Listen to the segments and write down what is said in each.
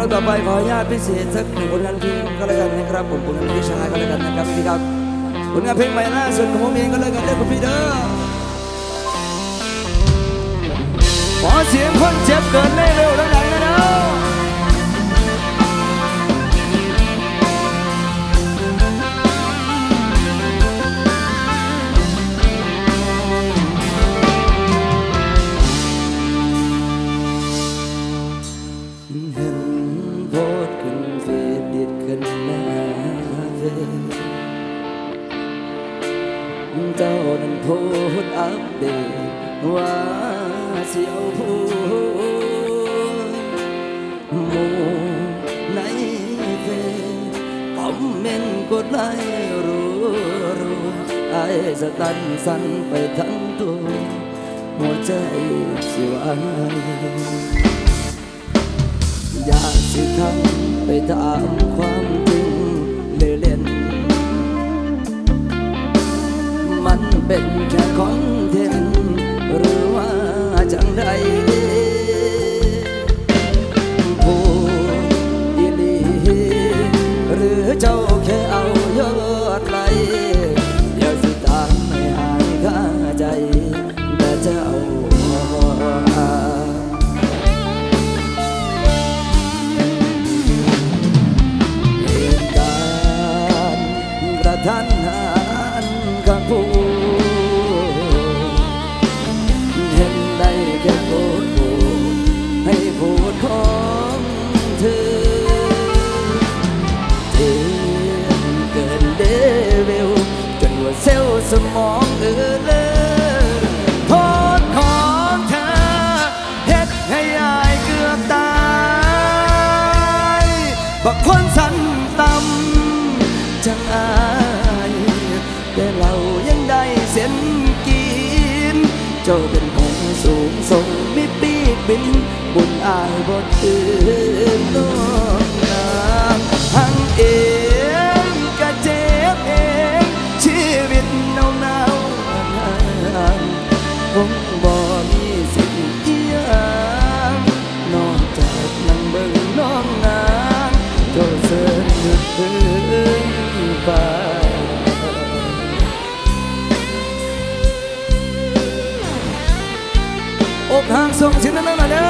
เราต่อไปขออนุญาตพิเศษสักหนึ่งผลงานเพลงก็แล้วกันนะครับผมผลงานเพลงชายก็แล้วกันนะครับพี่ครับผลงานเพลงใหม่ล่าสุดของผมเองก็แล้วกันเด้อคุณพี่เด้อขอเสียงคนเจ็บเกินได้เร็วแล้วนะ อัปเดตว่าเสียวพูหมูในเฟซคอมเมนต์กดไลค์รัวรัวไอ้สตันสั่นไปทั้งตัวหัวใจสิวายอยากสิทำไปตามความจริงเล่เล่นมันเป็นแค่คอน เด่นหรือว่าจังใดผู้อีหลีหรือเจ้าแค่เอายอดไหลเดี๋ยวสิตามไม่หายค่าใจ สมองเออเลยโทษของเธอเฮ็ดให้อายเกือบตายบักคนสันต่ำจังอายแต่เรายังได้เส้นกิน เจ้าเป็นของสูงส่งมีปีกบิน บุญอายบทตื่นน้อ ส่งเสียงดังๆหน่อยเด้อ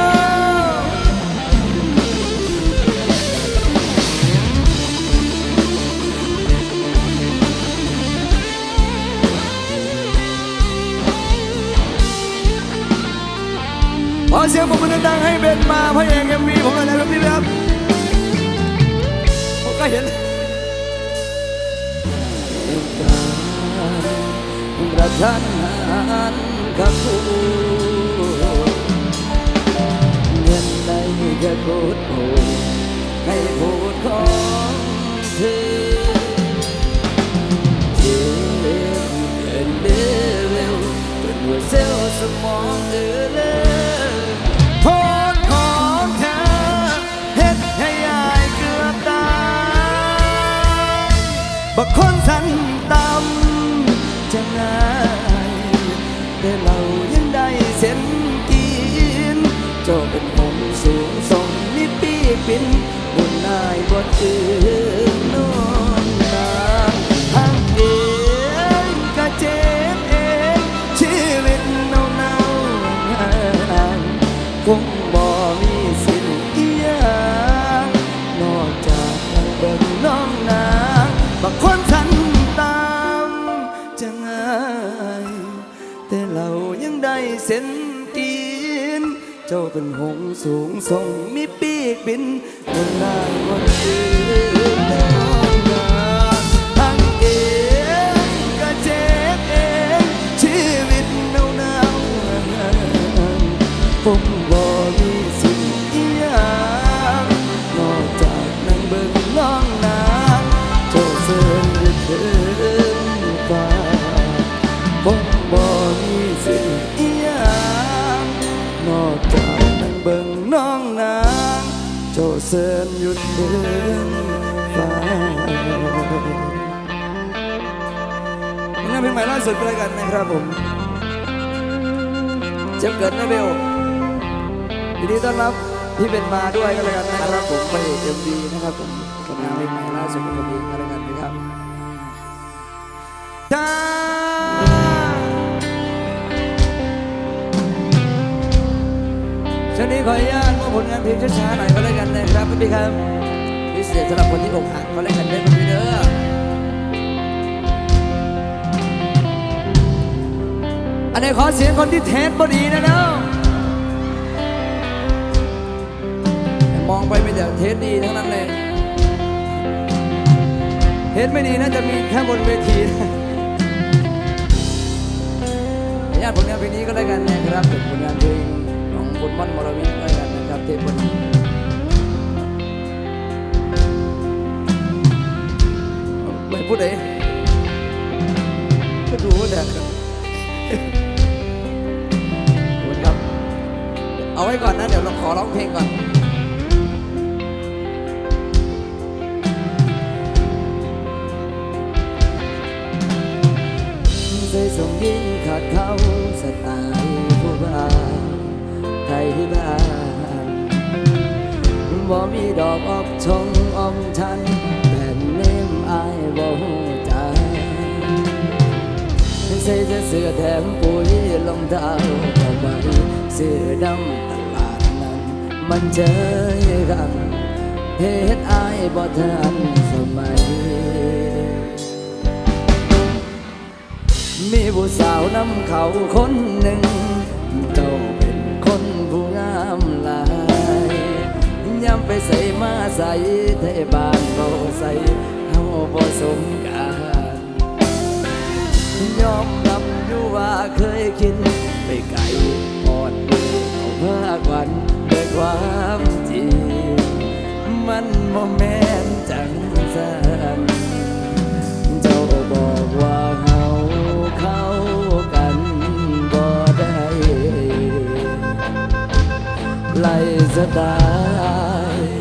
ขอเสียงปรบมือดังให้เบนมาพระเอกเอ็มวีผมหน่อยนะครับพี่ครับผมก็เห็นกระทันหันกับผู้เในแค่พูดโอ้ให้พูดของเธอเจ็บเกินเดวิลจนหัวเซลล์สมองเออเลยโทษของเธอเฮ็ดให้อายเกือบตายบักคนสันตำจะง่ายแต่เรา ปินบุญนายบทอื่นนอนนางทางเองก็เจ็บเอง ชีวิตเนาเนาคงบ่มีสิ้นอียังนอกจากนั่งเบิ่งน้องนางบางคนทันตามจะง่ายแต่เรายังได้เส้นตีนเจ้าเป็นหงส์สูงส่งมี บินบนนายวันอื่น นนะครับผมเจ็บเกิดนะเบลยินดีต้อนรับที่เป็นมาด้วยก็แล้วกันนะครับผมไปเอ็มวีนะครับผมผลงานเพลงใหม่ล่าสุดของผมเองก็แล้วกันนะครับจ้าช่วงนี้ขออนุญาตมอบผลงานเพลงช้าๆหน่อยก็แล้วกันนะครับพี่ครับพิเศษสำหรับคนที่อกหักก็แล้วกันเด้ นนี้ขอเสียงคนที่เทสบอดีนะเนาะมองไปไม่แต่เทสดีทั้งนั้นเลยเทสไม่ดีน่าจะมีแค่บนเวทีนะญาติผลงานเพลงนี้ก็ได้กันนะครับเป็นผลงานเพลงของคุณม่อนมรวิทย์ก็ได้กันนะครับเทสบนดีไม่พูดเลย อราขอร้องเพลงก่อนใส่ส่งยิ่งขาดเขาสไตล์ผู้บ่าไทยบ้านบ่มีดอกออกชงอมชันแผ่นเนมอายบ่ฮู้จักใส่แต่เสื้อแถมปุ๋ยรองเท้าก็ไปเสื้อดำตา มันเจอกันเฮ็ดอายบ่ทันสมัย มีผู้สาวนำเขาคนหนึ่งเจ้าเป็นคนผู้งามหลายย้ำไปใส่มาใส่ไทยบ้านเบาใส่เฮาบ่สมการยอมรับอยู่ว่าเคยคิดไปไกลอ่อนมือเอาเพื่อควัน ความจริงมันโมแมนจังสันเจ้าบอกว่าเฮาเข้ากันบ่ได้ไล่สไตล์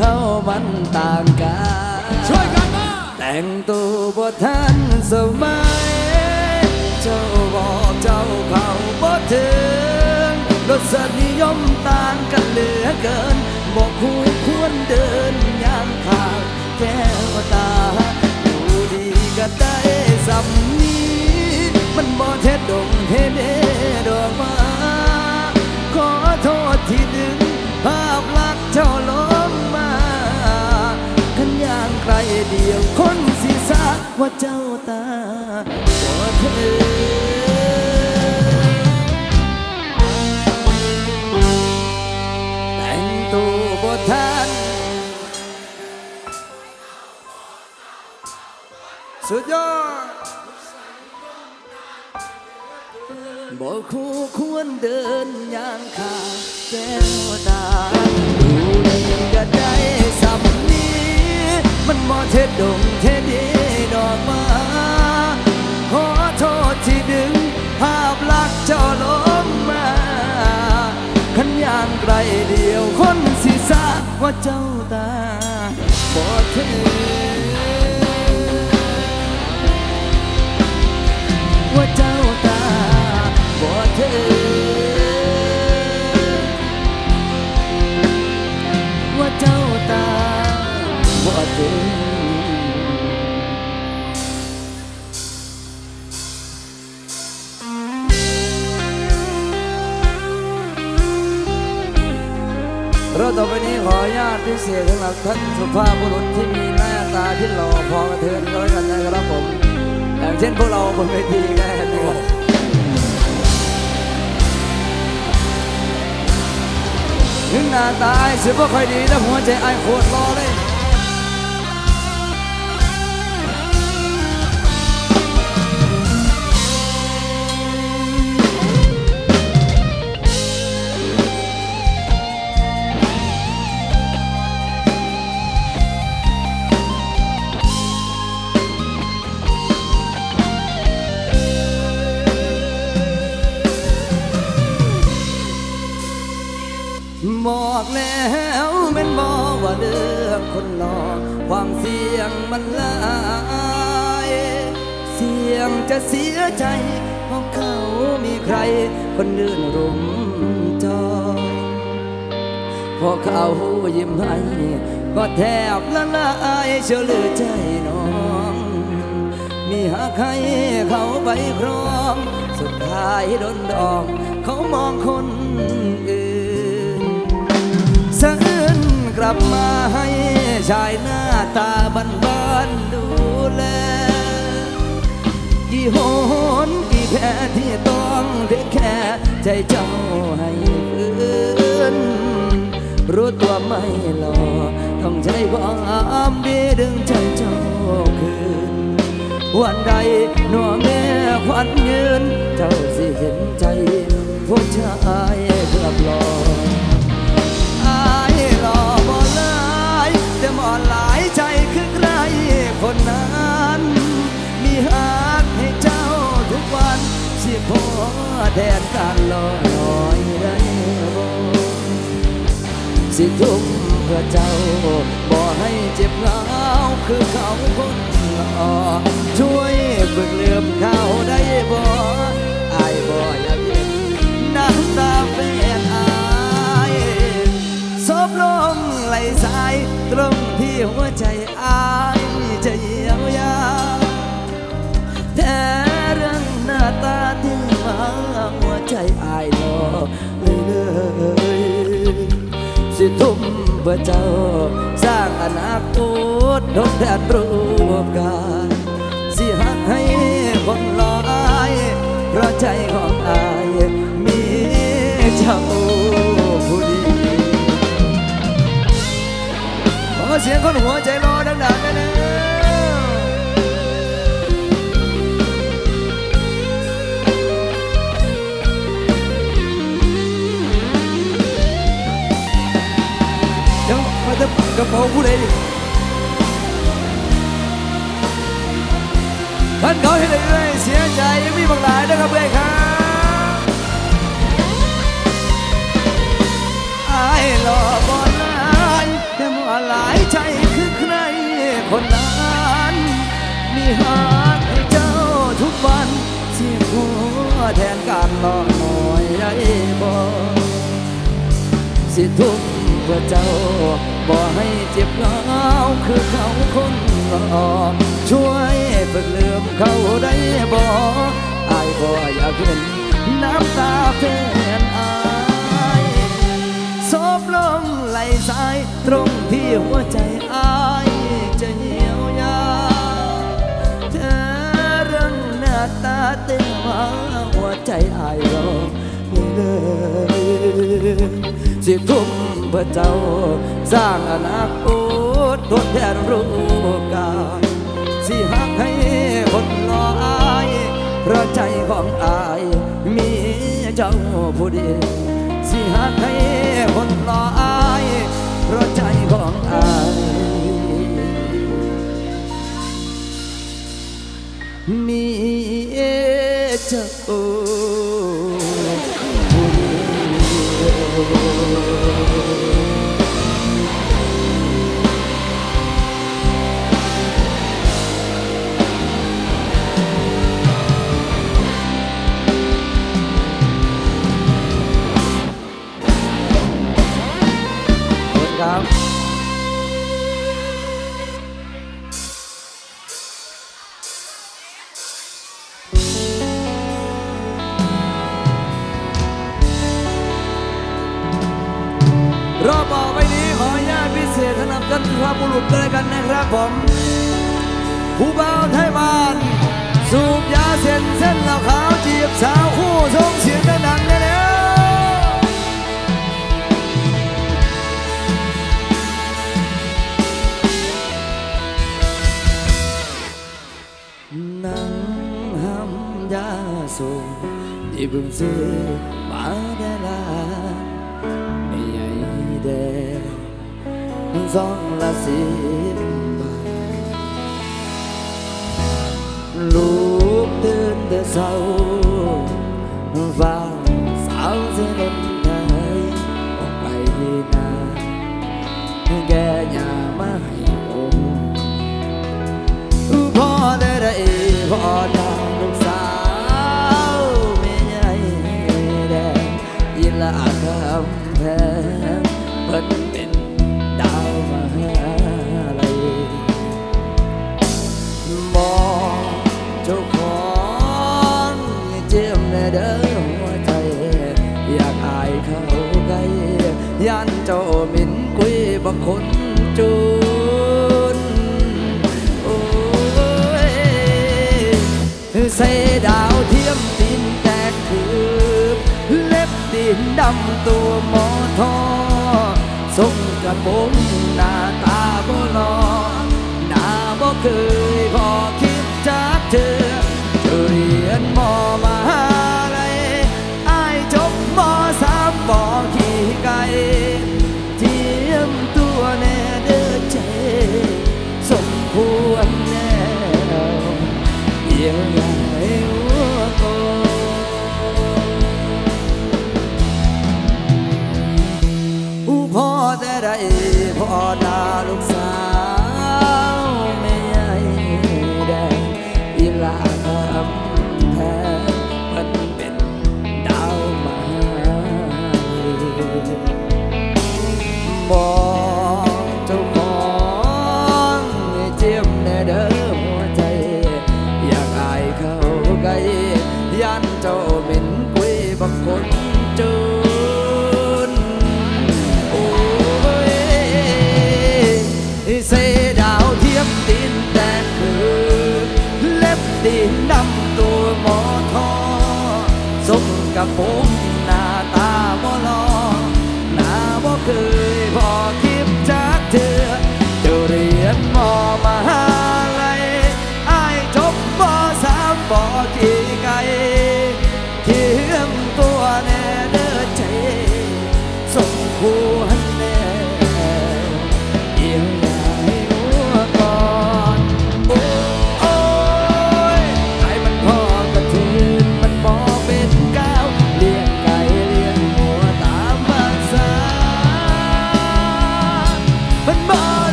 เฮามันต่างกันช่วยกันมาแต่งตัวบ่ทันสมัย เจ้าบอกเจ้าเขาบ่ถึง สนิยมต่างกันเหลือเกิน บอกคู่ควรเดินย่างข้างแก้วตา อยู่ดีก็ได้สำนีมันบ่เท็ดดงเทเดดอกมา ขอโทษที่ดึงภาพลักษณ์เจ้าลงมาขันย่างไกลเดียวคนสีสาว่าเจ้าตาบ่เธ สุดยอดบ่คู่ควรเดินอย่างขางแก้วตาดูนี่ก็ได้สำนี้ มันบ่เท็ดดงเท็ดดีดอกมา ขอโทษที่ดึง ภาพลักษณ์เจ้าลงมาขันย่างไกลเดียวคนสีสาว่าเจ้าตาบ่เธอ เธอ ว่าเจ้าตาบ่เธอราต่อไปนี้ขออนุญาตพิเศษสำหรับท่านสุภาพบุรุษที่มีหน้าตาที่หล่อพอกระเทือนก็แล้วกันนะครับผม อย่างเช่นพวกเราบนเวทีก็ได้นะครับ ถึงหน้าตาไอ้สิบ่ค่อยดีแล้วหัวใจไอ้โคตรรอเลย มันลายเสียงจะเสียใจเพราะเขามีใคร คนอื่นรุมจองพอเขายิ้มให้ก็แทบละลายเชื่อลือใจน้อง มีหากให้เขาไปครอง สุดท้ายโดนดอง เขามองคนอื่นสะอื้นกลับมาให้ชายหน้าตาบันบ แล กี่หนกี่แค่ที่ต้องเทคแค่ใจเจ้าให้ฟื้นรู้ตัวไม่หลอต้องใช้ความดีดึงใจเจ้าคืน วันใดหนัวแม่ควันยืน เจ้าสิเห็นใจผู้ชายเกือบหลออายหล่อบ่ลายแต่หมอนหลายใจ คนนั้น มีหักให้เจ้าทุกวัน สิพอแทนการรอหน่อยได้บ่สิทุ่มเพื่อเจ้าบ่ให้เจ็บเหงาคือเขาคนหล่อช่วยฝึกเลืมเขาได้บ่อายบ่อยากเห็นน้ำตาแฟนอายซบลงไหลสายตรงที่หัวใจอาย แต่เรื่องหน้าตาที่มาหัวใจอายรอเลยเลยสิทุ่มเพื่อเจ้า สร้างอนาคตทดแทนรูปกายสิหักให้คนรออายเพราะใจของอายมีเจ้าผู้ดีขอเสียงคนหัวใจรอดังๆ กระเป๋าผู้ใดดิท่านเขาให้เรื่อยเสียใจยังมีบางหลายนะครับเพื่อนครับอายหล่อบอลายแต่ว่าหลายใจคือใครคนนั้นมีหากให้เจ้าทุกวันเสียหัวแทนการรอหน่อยได้บ่สิทุ่มเพื่อเจ้า บ่ให้เจ็บเหงาคือเขาคนหล่อช่วยฝึกลืมเขาได้บ่อายบ่อยากเห็นน้ำตาแฟนอายซบลงไหลสายตรงที่หัวใจอายจะเหี่ยวยาเธอเรื่องหน้าตาเต็มมาหัวใจอายรอเลย สิทุ่มเพื่อเจ้า สร้างอนาคตทดแทนรูปกายสิหักให้คนรออายเพราะใจของอาย มีเจ้าผู้เดียวสิหักให้คนรออายเพราะใจของอายมีเจ้า รอบต่อไปนี้ขออนุญาตพิเศษสำหรับท่านสุภาพบุรุษด้วยกันนะครับผมผู้บ่าวไทยบ้าน สูบยาเส้นเส้นเหล้าขาวจีบสาวคู่ส่งเสียงดังๆได้แล้วนั่งห้ำยาสูงที่เพิ่งซื้อ งสองละสิบ่าคนจน โอ้ยเสดาวเทียมดินแตกคือเล็บดินดำตัวหมอทอทรงกระผมหน้าตาบ่หลอหน้าบ่เคยพอคิดจากเธอเธอเรียนมอมา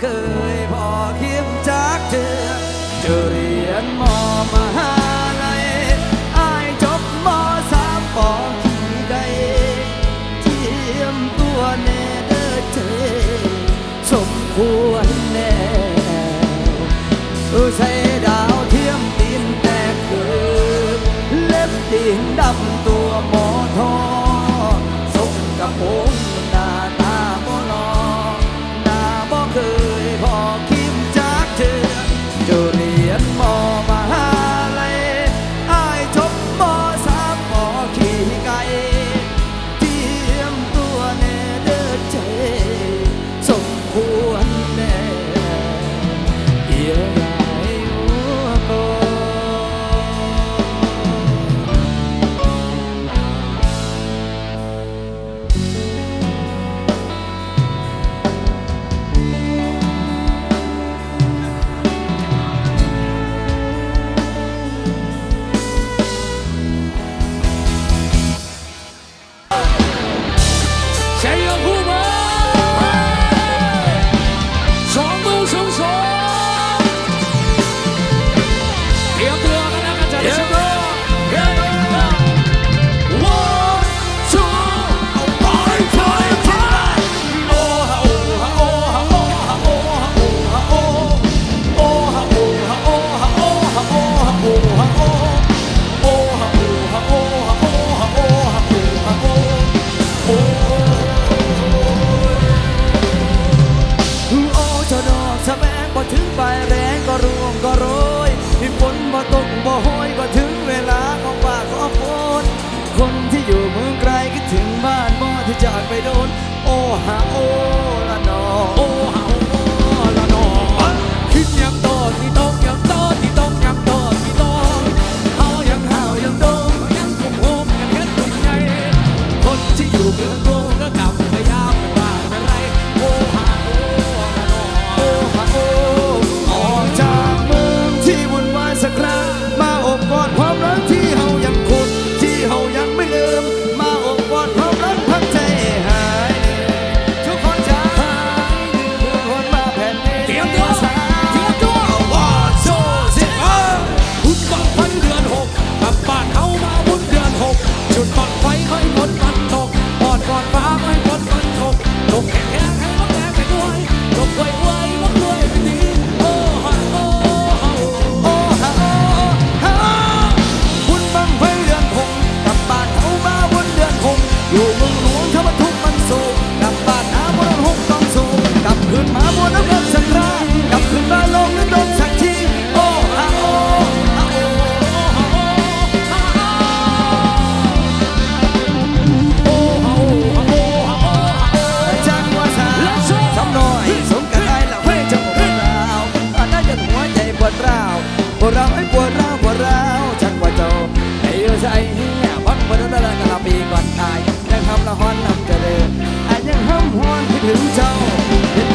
Walker, a walking doctor, dirty ห one who can do it.